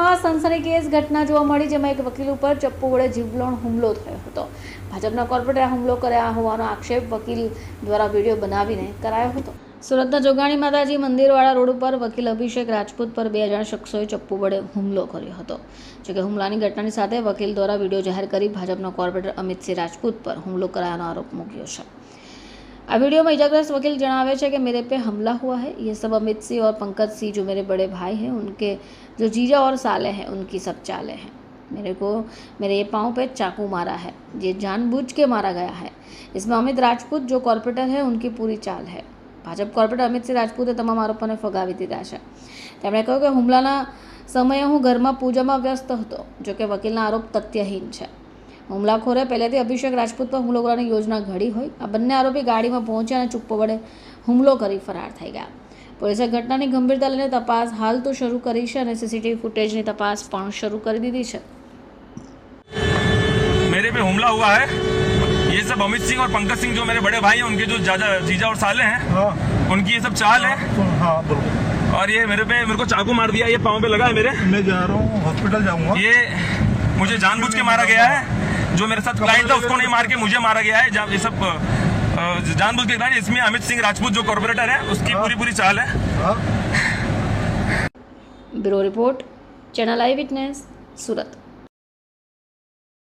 શહેરમાં સનસનીખેજ ઘટના જોવા મળી જેમાં એક વકીલ ઉપર ચપ્પુ વડે જીવલોણ હુમલો થયો હતો ભાજપના કોર્પોરેટરે હુમલો કર્યા હોવાનો આક્ષેપ વકીલ દ્વારા વિડીયો બનાવીને કરાયો હતો સુરતના જોગાણી માતાજી મંદિરવાળા રોડ ઉપર વકીલ અભિષેક રાજપૂત પર બે હજાર શખ્સોએ ચપ્પુ વડે હુમલો કર્યો હતો જોકે હુમલાની ઘટનાની સાથે વકીલ દ્વારા વિડીયો જાહેર કરી ભાજપના કોર્પોરેટર સિંહ રાજપૂત પર હુમલો કરાયાનો આરોપ મૂક્યો છે આ વિડિયોમાં ઈજાગ્રસ્ત વકીલ જણાવે છે કે મેરે પર હમલા ہوا છે. યે સબ અમિતસિંહ ઓર પંકજસિંહ જો મેરે બડે ભાઈ હે, ઉનકે જો જીજા ઓર સાલે હે, ઉનકી સબ ચાલે હે. મેરે કો મેરે એ પાઉં પે ચાકુ મારા હે. યે જાનબુજ કે મારા ગયા હે. ઇસમે અમિતરાજપૂત જો કોર્પોરેટર હે, ઉનકી પૂરી ચાલ હે. ભાજપ કોર્પોરેટર અમિતસિંહ રાજપૂત એ તમામ આરોપોને ફગાવી દીધા છે. તેમણે કહ્યું કે હુમલાના સમયે હું ગરમા પૂજામાં વ્યસ્ત હતો, જો કે વકીલનો આરોપ તથ્યહીન છે. મુમલા ખોરે પહેલાથી અભિષેક રાજપૂત પર હુમલો કરવાની યોજના ઘડી હોય આ બંને આરોપી ગાડીમાં પહોંચ્યા અને ચૂપ પડ્યા હુમલો કરી ફરાર થઈ ગયા પોલીસ ઘટનાની ગંભીરતા લઈને તપાસ હાલ તો શરૂ કરી છે અને સીસીટીવી ફૂટેજની તપાસ પણ શરૂ કરી દીધી છે میرے પે હુમલા ہوا છે એ બધા અમિતસિંહ અને પંકજસિંહ જો મેરે બડે ભાઈ હે ઉનકે જો જાજા જીજા અને સાલે હે હા ઉનકી એ સબ ચાલ હે હા બરોબર અને યે મેરે પે મેરકો ચાકુ માર દિયા યે પાઉં પે લગાય મેરે મે જા રહું હોસ્પિટલ જાઉંગા યે મુજે જાનબુજ કે મારા ગયા હે जो मेरे साथ क्लाइंट था उसको नहीं मार के मुझे मारा गया है ये सब जानबूझ के क्लाइंट इसमें अमित सिंह राजपूत जो कॉरपोरेटर है उसकी पूरी पूरी चाल है bureau report channel eye witness Surat